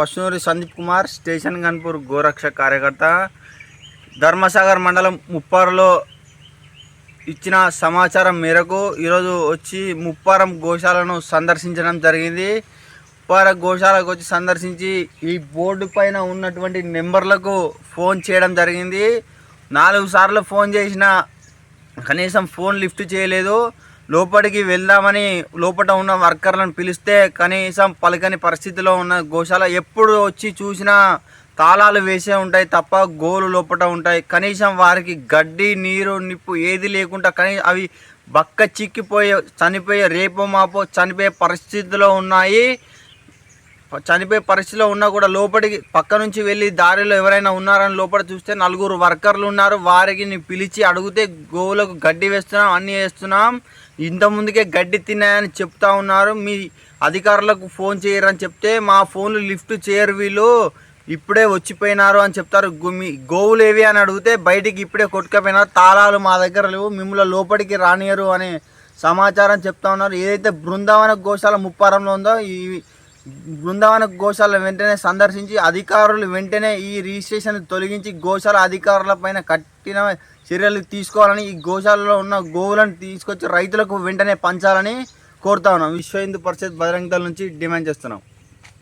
పశునూరి Sandeep Kumar station Ghanpur గోరక్ష కార్యకర్త. ధర్మసాగర్ మండలం ముప్పారులో ఇచ్చిన సమాచారం మేరకు ఈరోజు వచ్చి ముప్పారం గోశాలను సందర్శించడం జరిగింది. ముప్పార గోశాలకు వచ్చి సందర్శించి ఈ బోర్డు పైన ఉన్నటువంటి నెంబర్లకు ఫోన్ చేయడం జరిగింది. నాలుగు సార్లు ఫోన్ చేసిన కనీసం ఫోన్ లిఫ్ట్ చేయలేదు. లోపలికి వెళ్దామని లోపల ఉన్న వర్కర్లను పిలిస్తే కనీసం పలకని పరిస్థితిలో ఉన్న గోశాల ఎప్పుడు వచ్చి చూసినా తాళాలు వేసే ఉంటాయి తప్ప గోలు లోపల ఉంటాయి. కనీసం వారికి గడ్డి నీరు నిప్పు ఏది లేకుండా కనీ అవి బక్క చిక్కిపోయే చనిపోయే రేపో మాపో చనిపోయే పరిస్థితిలో ఉన్నాయి. చనిపోయే పరిస్థితిలో ఉన్నా కూడా లోపలికి పక్క నుంచి వెళ్ళి దారిలో ఎవరైనా ఉన్నారని లోపల చూస్తే నలుగురు వర్కర్లు ఉన్నారు. వారికి పిలిచి అడిగితే గోవులకు గడ్డి వేస్తున్నాం అన్నీ వేస్తున్నాం. ఇంత ముందుకే గడ్డి తిన్నాయని చెప్తా ఉన్నారు. మీ అధికారులకు ఫోన్ చేయరని చెప్తే మా ఫోన్లు లిఫ్ట్ చేయరు వీళ్ళు. ఇప్పుడే వచ్చిపోయినారు అని చెప్తారు. మీ గోవులు ఏవి అని అడిగితే బయటికి ఇప్పుడే కొట్టుకపోయినారు. తాళాలు మా దగ్గర లేవు. మిమ్మల్ని లోపలికి రానియరు అనే సమాచారం చెప్తా ఉన్నారు. ఏదైతే బృందావన గోశాల ముప్పారంలో ఉందో ఈ బృందావన గోశాల వెంటనే సందర్శించి అధికారులు వెంటనే ఈ రిజిస్ట్రేషన్ తొలగించి గోశాల అధికారుల పైన కఠిన చర్యలు తీసుకోవాలని ఈ గోశాలలో ఉన్న గోవులను తీసుకొచ్చి రైతులకు వెంటనే పంచాలని కోరుతా ఉన్నాం. విశ్వ హిందూ పరిషత్ బజరంగ దళ నుంచి డిమాండ్ చేస్తున్నాం.